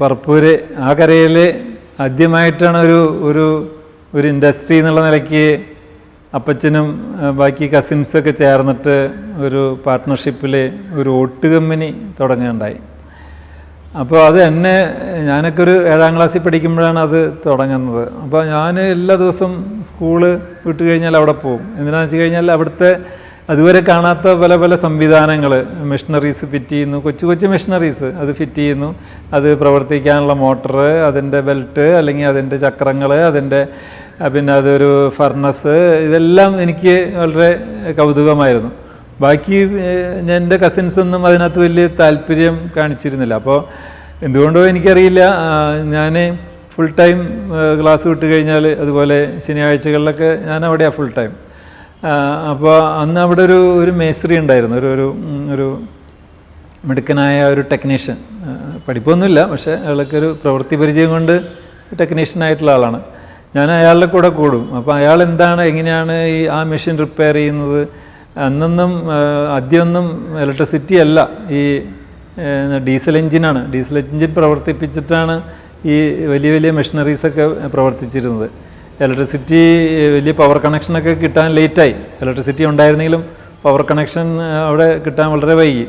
പറപ്പൂര് ആ കരയിൽ ആദ്യമായിട്ടാണ് ഒരു ഒരു ഒരു ഇൻഡസ്ട്രി എന്നുള്ള നിലയ്ക്ക് അപ്പച്ചനും ബാക്കി കസിൻസൊക്കെ ചേർന്നിട്ട് ഒരു പാർട്ട്ണർഷിപ്പിൽ ഒരു ഓട്ട് കമ്പനി തുടങ്ങുകയുണ്ടായി അപ്പോൾ അത് എന്നെ ഞാനൊക്കെ ഒരു ഏഴാം ക്ലാസ്സിൽ പഠിക്കുമ്പോഴാണ് അത് തുടങ്ങുന്നത്. അപ്പോൾ ഞാൻ എല്ലാ ദിവസവും സ്കൂൾ വിട്ട് കഴിഞ്ഞാൽ അവിടെ പോകും. എന്തിനാണെന്ന് വെച്ച് കഴിഞ്ഞാൽ അവിടുത്തെ അതുവരെ കാണാത്ത പല പല സംവിധാനങ്ങൾ മെഷീനറീസ് ഫിറ്റ് ചെയ്യുന്നു. കൊച്ചു കൊച്ചു മെഷീനറീസ് അത് ഫിറ്റ് ചെയ്യുന്നു. അത് പ്രവർത്തിക്കാനുള്ള മോട്ടർ അതിന്റെ ബെൽറ്റ് അല്ലെങ്കിൽ അതിന്റെ ചക്രങ്ങൾ അതിന്റെ പിന്നെ അതൊരു ഫർണസ് ഇതെല്ലാം എനിക്ക് വളരെ കൗതുകമായിരുന്നു. ബാക്കി എന്റെ കസിൻസൊന്നും അതിനകത്ത് വലിയ താല്പര്യം കാണിച്ചിരുന്നില്ല. അപ്പോൾ എന്തുകൊണ്ടോ എനിക്കറിയില്ല. ഞാൻ ഫുൾ ടൈം ക്ലാസ് വിട്ട് കഴിഞ്ഞാൽ അതുപോലെ ശനിയാഴ്ചകളിലൊക്കെ ഞാൻ അവിടെയാണ് ഫുൾ ടൈം അപ്പോൾ അന്ന് അവിടെ ഒരു ഒരു മേസ്ത്രി ഉണ്ടായിരുന്നു. ഒരു ഒരു ഒരു മിടുക്കനായ ഒരു ടെക്നീഷ്യൻ പഠിപ്പൊന്നുമില്ല പക്ഷേ അയാൾക്ക് ഒരു പ്രവൃത്തി പരിചയം കൊണ്ട് ടെക്നീഷ്യനായിട്ടുള്ള ആളാണ്. ഞാൻ അയാളുടെ കൂടെ കൂടും. അപ്പോൾ അയാൾ എന്താണ് എങ്ങനെയാണ് ഈ ആ മെഷീൻ റിപ്പയർ ചെയ്യുന്നത്? അന്നൊന്നും ആദ്യമൊന്നും ഇലക്ട്രിസിറ്റി അല്ല. ഈ ഡീസൽ എഞ്ചിനാണ് ഡീസൽ എഞ്ചിൻ പ്രവർത്തിപ്പിച്ചിട്ടാണ് ഈ വലിയ വലിയ മെഷീനറീസൊക്കെ പ്രവർത്തിച്ചിരുന്നത്. ഇലക്ട്രിസിറ്റി വലിയ പവർ കണക്ഷനൊക്കെ കിട്ടാൻ ലേറ്റായി ഇലക്ട്രിസിറ്റി ഉണ്ടായിരുന്നെങ്കിലും പവർ കണക്ഷൻ അവിടെ കിട്ടാൻ വളരെ വൈകി.